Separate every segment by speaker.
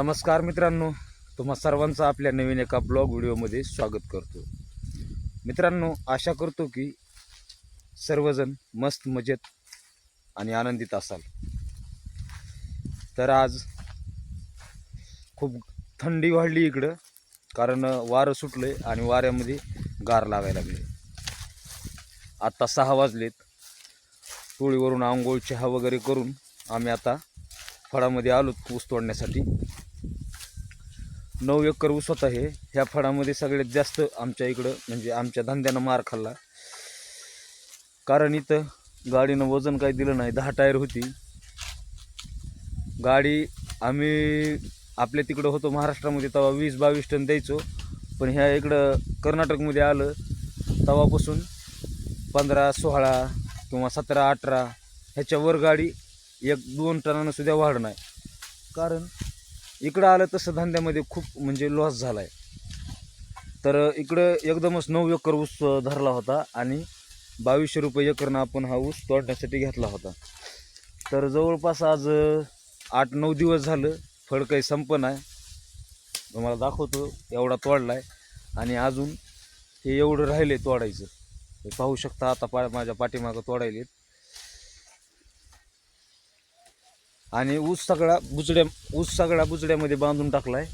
Speaker 1: नमस्कार मित्रांनो तुम्हा सर्वांचं आपल्या नवीन एका ब्लॉग व्हिडिओमध्ये स्वागत करतो. मित्रांनो आशा करतो की सर्वजण मस्त मजेत आणि आनंदित असाल. तर आज खूप थंडी वाढली इकडं कारण वारं सुटलं आणि वाऱ्यामध्ये गार लागायला लागले. आत्ता सहा वाजलेत. टोळीवरून आंघोळ चहा वगैरे करून आम्ही आता फळामध्ये आलो ऊस तोडण्यासाठी. नऊ एकर ऊस होता हे. ह्या फळामध्ये सगळ्यात जास्त आमच्या इकडं म्हणजे आमच्या धंद्यानं मार खाल्ला. कारण इथं गाडीनं वजन काही दिलं नाही दहा टायर होती. गाडी आम्ही आपल्या तिकडं होतो महाराष्ट्रामध्ये तेव्हा वीस बावीस टन द्यायचो. पण ह्या इकडं कर्नाटकमध्ये आलं तेव्हापासून पंधरा सोळा किंवा सतरा अठरा ह्याच्यावर गाडी एक दोन टनानं सुद्धा वाढ नाही. कारण इकडं आलं तसं धंद्यामध्ये खूप म्हणजे लॉस झाला आहे तर इकडं एकदमच नऊ एकर ऊस धरला होता आणि बावीसशे रुपये एकरनं आपण हा ऊस तोडण्यासाठी घेतला होता. तर जवळपास आज आठ नऊ दिवस झालं फळ काही संपन आहे तुम्हाला दाखवतो एवढा तोडला आहे आणि अजून हे एवढं राहिले तोडायचं. हे पाहू शकता आता पा माझ्या पाठीमागं तोडायलेत. आणि ऊस सगळा बुचड्या ऊस सगळा बुचड्यामध्ये बांधून टाकलाय.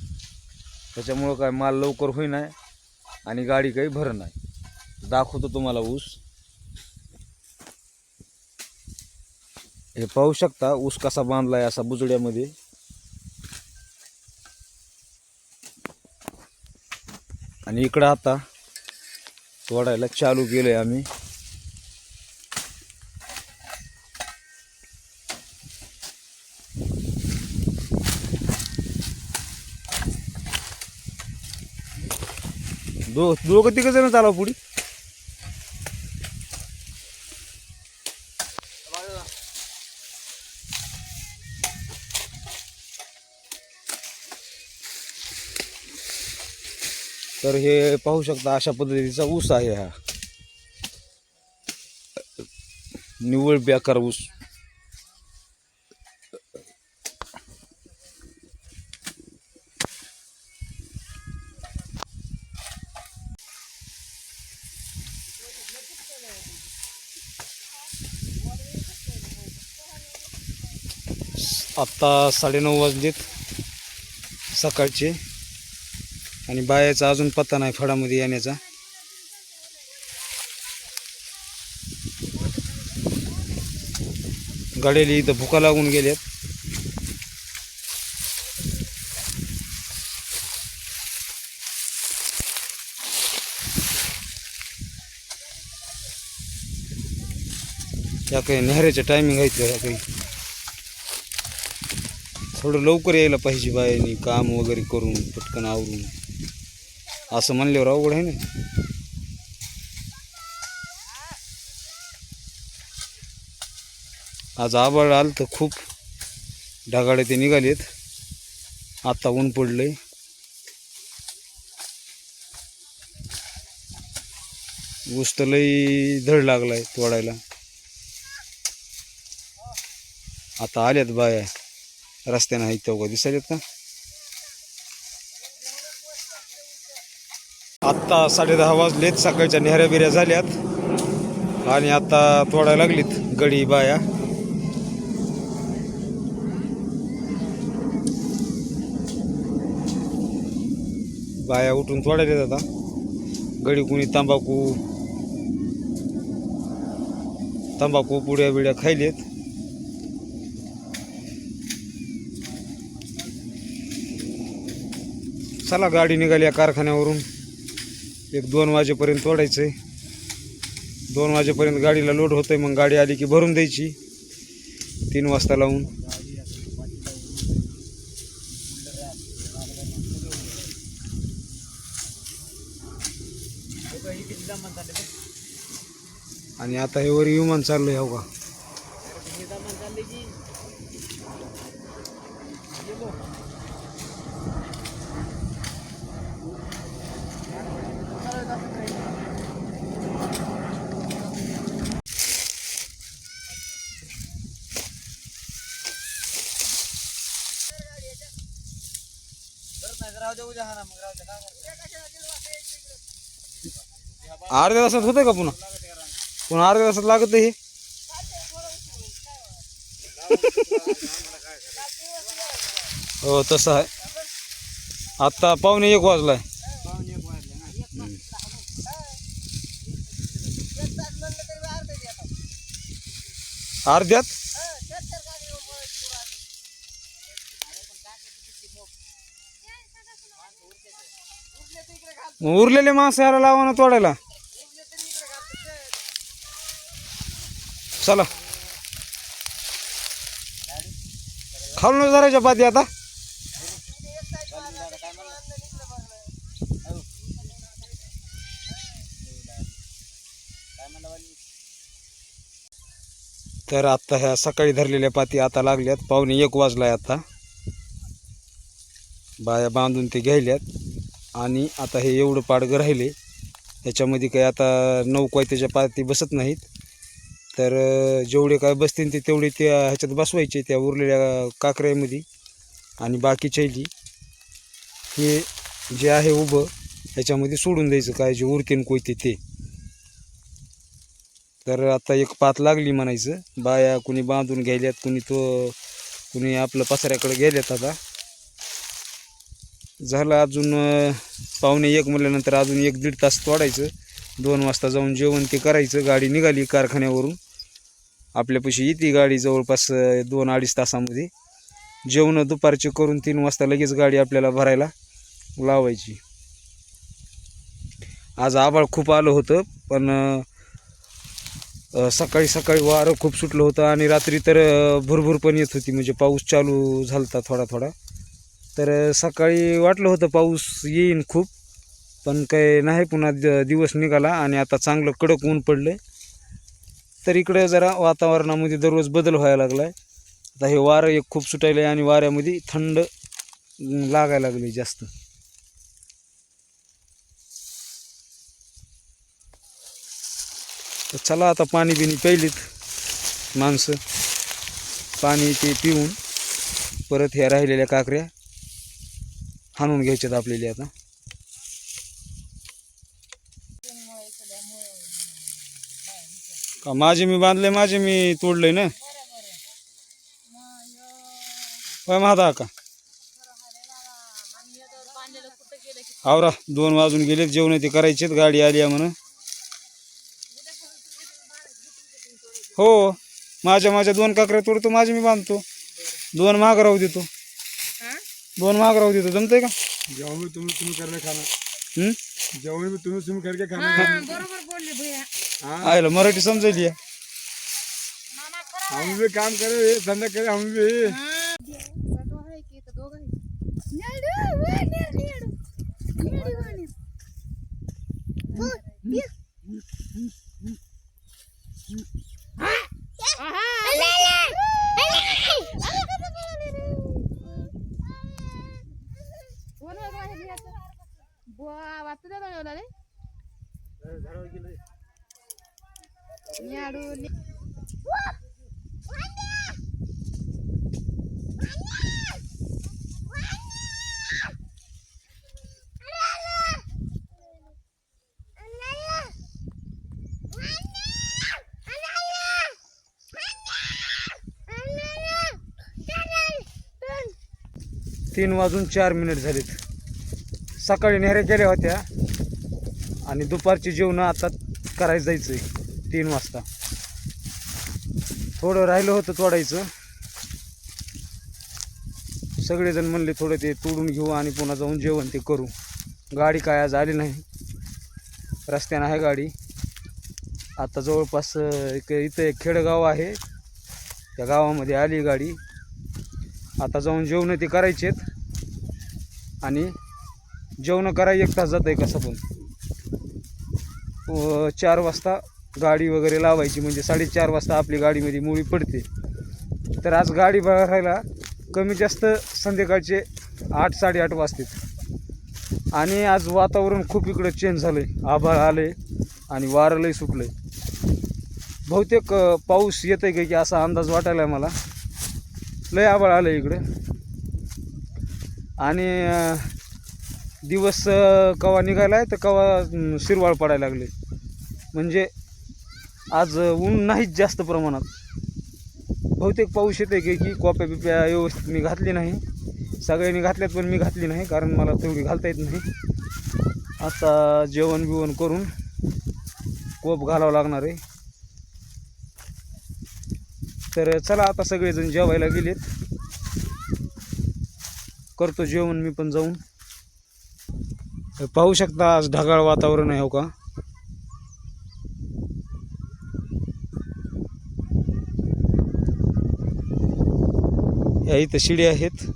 Speaker 1: त्याच्यामुळं काय माल लवकर होईना आणि गाडी काही भर नाही. दाखवतो तुम्हाला ऊस. हे पाहू शकता ऊस कसा बांधलाय असा बुजड्यामध्ये. आणि इकडं आता तोडायला चालू केलं आहे आम्ही. दो दोघं तिघ जण चालव पुढे. तर हे पाहू शकता अशा पद्धतीचा ऊस आहे हा. निव्वळ बेकार ऊस. आत्ता साडेनऊ वाजलेत सकाळचे. आणि बायाचा अजून पत्ता नाही फळामध्ये येण्याचा. गाड्याला इथं भुका लागून गेल्यात. या काही नेहऱ्याचे टायमिंग आहेत या काही. थोडं लवकर यायला पाहिजे बायानी काम वगैरे करून पटकन आवरून. असं म्हणल्यावर अवघड आहे ना. आज आबाळ आलं तर खूप. ढगाळे ते निघालेत. आता ऊन पडलंय. ऊस तर लई धड लागलाय तोडायला. आता आल्यात बाया. रस्त्यानं आहेत तेव्हा दिसायलेत का? आत्ता साडेदहा वाजलेत सकाळच्या नेहऱ्या बिऱ्या झाल्यात. आणि आता तोडायला लागलीत गडी बाया. बाया उठून तोडायला आता. गडी कुणी तंबाखू तंबाखू पुड्या बिड्या खायलेत. चला गाडी निघाली या कारखान्यावरून. एक दोन वाजेपर्यंत तोडायचं आहे दोन वाजेपर्यंत गाडीला लोड होतं आहे मग गाडी आली की भरून द्यायची. तीन वाजता लावून. आणि आता हे वर विमान आहे हो का? अर्ध्या तासात होतंय का पुन्हा? पुन्हा अर्ध्या तासात लागत हे? हो तसं आहे. आत्ता पावणे एक वाजलाय. अर्ध्यात? उरलेले मासे याला लावा ना तोडायला. चला. खालून धरायच्या पाती आता. तर आता ह्या सकाळी धरलेल्या पाती आता लागल्यात. पाहुणे एक वाजलाय आता. बाया बांधून ते घ्यायल्यात. आणि आता हे एवढं पाडगं राहिले याच्यामध्ये काही आता नऊ त्याच्या पाती बसत नाहीत. तर जेवढे काय बसतील ते तेवढे त्या ह्याच्यात बसवायचे त्या उरलेल्या काकऱ्यामध्ये आणि बाकीच्याही हे जे आहे उभं ह्याच्यामध्ये सोडून द्यायचं काय जे उरतेन कोयते ते तर आता एक पात लागली म्हणायचं बाया कुणी बांधून घ्यायल्यात कुणी तो कुणी आपलं पसाऱ्याकडे गेल्यात आता. झालं अजून पाहुणे पावणे एक म्हटल्यानंतर अजून एक दीड तास तोडायचं. दोन वाजता जाऊन जेवण ते करायचं. गाडी निघाली कारखान्यावरून. आपल्यापाशी येते गाडी जवळपास दोन अडीच तासामध्ये. जेवणं दुपारचे करून तीन वाजता लगेच गाडी आपल्याला भरायला लावायची. आज आभाळ खूप आलं होतं पण सकाळी सकाळी वारं खूप सुटलं होतं आणि रात्री तर अं, पण येत होती. म्हणजे पाऊस चालू झाला थोडा थोडा. तर सकाळी वाटलं होतं पाऊस येईन खूप पण काही नाही. पुन्हा द- दिवस निघाला आणि आता चांगलं कडक ऊन पडलं तर इकडे जरा वातावरणामध्ये दररोज बदल व्हायला लागला आहे आता हे वारं एक खूप सुटायलं आहे आणि वाऱ्यामध्ये थंड लागायला लागले जास्त. तर चला आता पाणी बिणी प्यायलीत माणसं. पाणी ते पिऊन परत ह्या राहिलेल्या काकऱ्या. हाणून घ्यायच्यात आपल्याला आता. का माझे मी बांधले माझे मी तोडले ना? काय महादा का आवरा दोन वाजून गेलेत जेवण ते करायचेत गाडी आली आहे म्हणून. हो माझ्या माझ्या दोन काकऱ्या तोडतो माझे मी बांधतो. दोन महाग राहू देतो. दोन महाग राहू देतो जमतंय का?
Speaker 2: जेवण भी तुम्ही तुम्ही करके खाना
Speaker 1: हम्म?
Speaker 2: जेवण भी तुम्ही तुम्ही करके खाना
Speaker 3: बरोबर बोलले भैया.
Speaker 2: हाँ.
Speaker 1: आयला मराठी समजायली आहे.
Speaker 2: हम भी काम करे ये धंधा करे हम भी
Speaker 3: सगळं आहे की इथं दोघं आहे. कोण आहे बाहेर याचं? बुवा, वाचतं त्या दळवला रे? न्याडू, न्या-
Speaker 1: तीन वाजून चार मिनिट झालेत. सकाळी नेहऱ्या केल्या होत्या आणि दुपारची जेवणं आता करायला जायचं आहे तीन वाजता. थोडं राहिलं होतं तोडायचं. सगळेजण म्हणले थोडं ते तोडून घेऊ आणि पुन्हा जाऊन जेवण ते करू. गाडी काय आज आली नाही. रस्त्यानं आहे गाडी. आता जवळपास एक इथं एक खेडगाव आहे. त्या गावामध्ये आली गाडी. आता जाऊन जेवण ते करायचे आणि जेवण कराय एक तास जात आहे कसं पण चार वाजता गाडी वगैरे लावायची म्हणजे साडेचार वाजता आपली गाडीमध्ये मुळी पडते. तर आज गाडी भरायला कमी जास्त संध्याकाळचे आठ साडेआठ वाजतात. आणि आज वातावरण खूप इकडं चेंज झालं आहे आभाळ आले आणि वारं लय सुटलं आहे बहुतेक पाऊस येत आहे की असा अंदाज वाटायला आहे मला. लय आभाळ आलं इकडं. आणि दिवस कवा निघायला आहे तर कवा शिरवाळ पडायला लागले. म्हणजे आज ऊन नाहीच जास्त प्रमाणात. बहुतेक पाऊस येते की की कॉप्या बिप्या व्यवस्थित मी घातली नाही. सगळ्यांनी घातल्यात पण मी घातली नाही कारण मला तेवढी घालता येत नाही. आता जेवण बिवण करून कोप घालावं लागणार आहे. तर चला आता सगळेजण जेवायला गेलेत. करतो जेवण मी पण जाऊन. पाहू शकता आज ढगाळ वातावरण आहे हो का? या इथं शिड्या आहेत.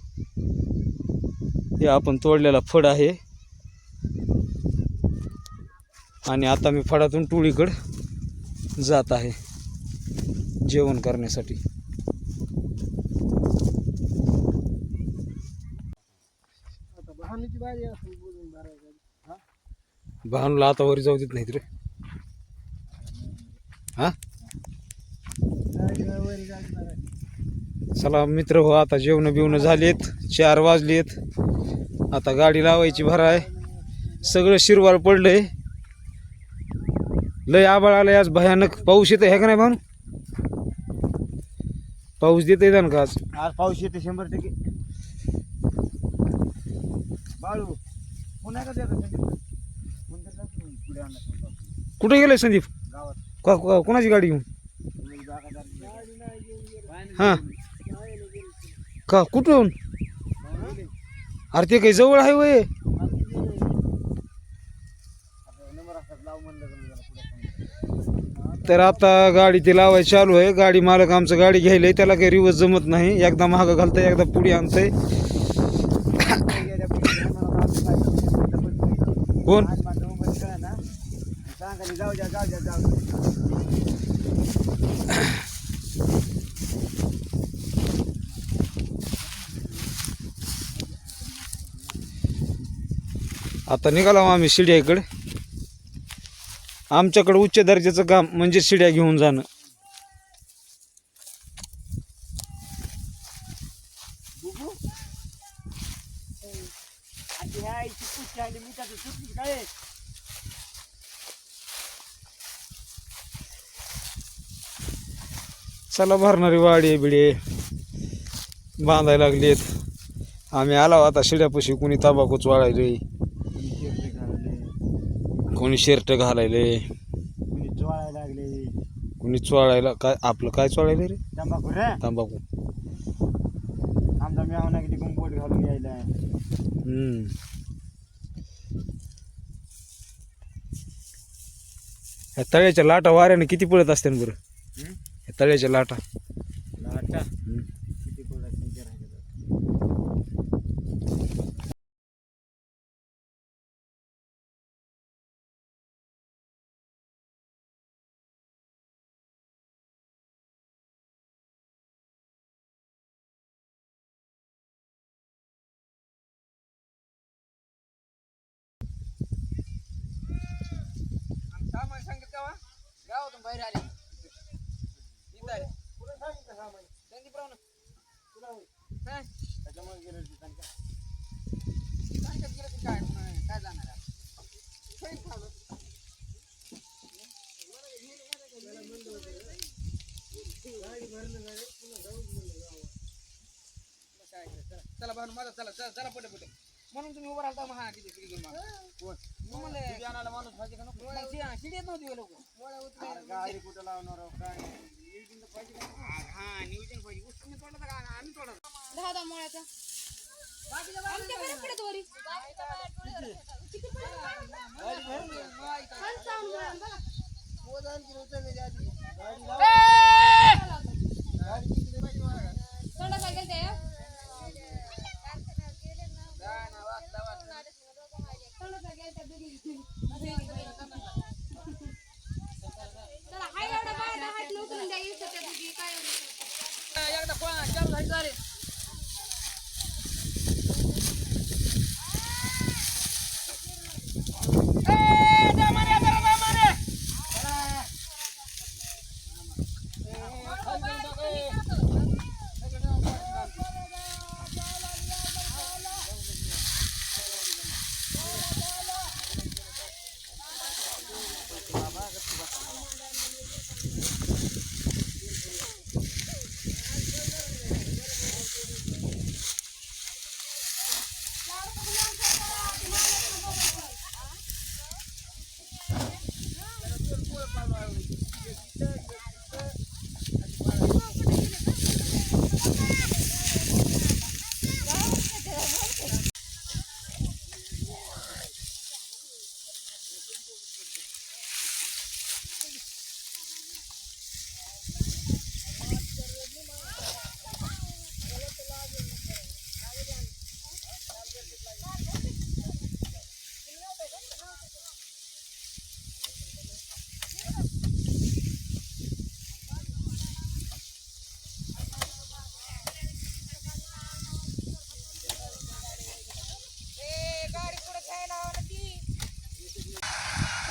Speaker 1: हे आपण तोडलेला फड आहे. आणि आता मी फडातून टोळीकडं जात आहे. जेवण करण्यासाठी. भानूला आता वरी जाऊ देत नाहीत रे. हा? चला मित्र हो आता जेवण बिवणं झालेत चार वाजलेत. आता गाडी लावायची भरा आहे सगळं शिरवाळ पडलंय. लय आबाळ आलंय आज भयानक. पाऊस येतं हे का नाही भाऊ पाऊस देत येतं का आज?
Speaker 4: आज पाऊस येते शंभर टक्के. बाळू पुन्हा का पुढे
Speaker 1: कुठे गेलाय संदीप?
Speaker 4: गावात.
Speaker 1: का का- कोणाची गाडी घेऊन? हां. का? कुठून? अरे ते काही जवळ आहे वय. तर आता गाडी ते लावायची चालू आहे. गाडी मालक आमचं गाडी घ्यायला आहे त्याला काही रिवर्स जमत नाही. एकदा महाग घालतंय एकदा पुढे आणतंय. कोण?
Speaker 4: जाऊ जाऊ द्या
Speaker 1: आता निघालो आम्ही शिड्या इकडे. आमच्याकडं उच्च दर्जाचं काम म्हणजे शिड्या घेऊन जाणं. चला भरणारी वाडी बिडे बांधायला लागलेत. आम्ही आलो आता शिड्यापाशी कुणी तंबाखूच वाळायला कोणी शर्ट घालायले?
Speaker 4: कुणी ज्वाळायला लागले.
Speaker 1: कोणी चोळायला काय आपलं काय चोळायले रे?
Speaker 4: तंबाखू रे?
Speaker 1: तंबाखू.
Speaker 4: आमचा मेहना किती कुंपोट घालून यायला.
Speaker 1: हम्म. ह्या तळ्याच्या लाटा वाऱ्याने किती पळत असते बरं? ह्या तळ्याच्या लाटा हम्म.
Speaker 4: किती पडला तुमच्या राहिलेला
Speaker 3: गावातून बाहेर आले संदीपराव ना. काय?
Speaker 4: त्याच्यामुळे गेलं ते त्यांच्या
Speaker 3: सांगतात गेलं ते काय नाही, काय जाणार आहे? काय खाल्लं? बस आहे, चला. चला भाऊ माझा चला चला चला पटे पटे म्हणून तुम्ही उभं राहता महा किती शिडी घेऊन म्हणले
Speaker 4: माणूस
Speaker 3: शिडी येत नव्हती लोक
Speaker 4: गाडी कुठं लावणार काय
Speaker 3: हा नियोजन पाहिजे तुम्ही तोडला का आम्ही तोडा दहा दहा मुळ्याचा आमच्या घरी पडत वरी किती तोंडा काय गेलते चला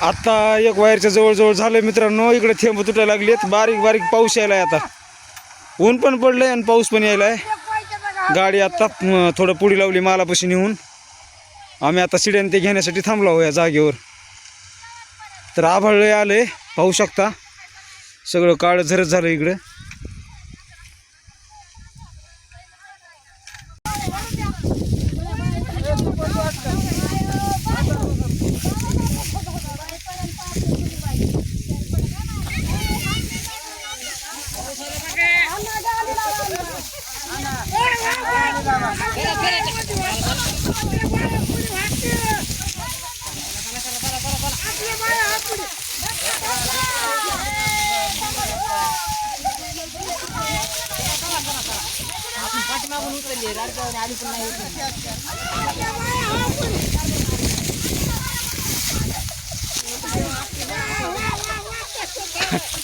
Speaker 1: आता एक वायरच्या जवळजवळ झालं मित्रांनो इकडे थेंब तुटायला लागलेत. बारीक बारीक पाऊस यायलाय आता. ऊन पण पडलंय आणि पाऊस पण यायलाय. गाडी आता थोडं पुढे लावली मालापाशी नेऊन. आम्ही आता सिड्याने ते घेण्यासाठी थांबलो आहो या जागेवर. तर आभाळ आलंय पाहू शकता. सगळं काळं झरत झालं इकडं.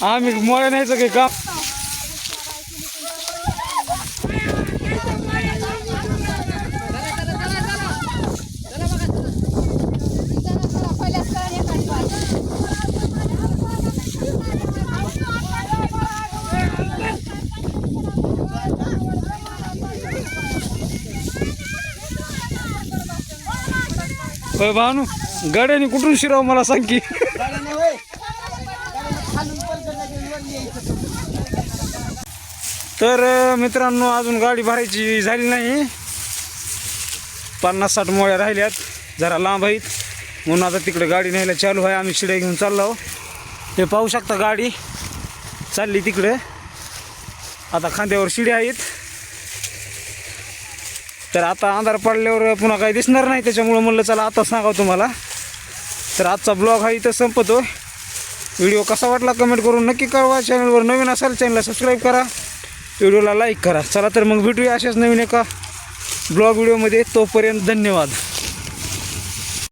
Speaker 1: आम्ही मोळ्या न्यायचं काही काम होय भानू गाड्याने कुठून शिराव मला सांग की? तर मित्रांनो अजून गाडी भरायची झाली नाही. पन्नास साठ मोळ्या राहिल्यात जरा लांब आहेत. म्हणून आता तिकडे गाडी न्यायला चालू आहे. आम्ही शिड्या घेऊन चाललो ते पाहू शकता गाडी. चालली तिकडे. आता खांद्यावर शिड्या आहेत. तर आता अंधार पडल्यावर पुन्हा काही दिसणार नाही. त्याच्यामुळं म्हणलं चला आता सांगावं तुम्हाला. तर आजचा ब्लॉग हा इथं संपतो. व्हिडिओ कसा वाटला कमेंट करून नक्की कळवा. चॅनलवर नवीन असाल चॅनलला सबस्क्राईब करा. व्हिडिओला लाईक करा. चला तर मग भेटूया अशाच नवीन एका ब्लॉग व्हिडिओमध्ये. तोपर्यंत धन्यवाद.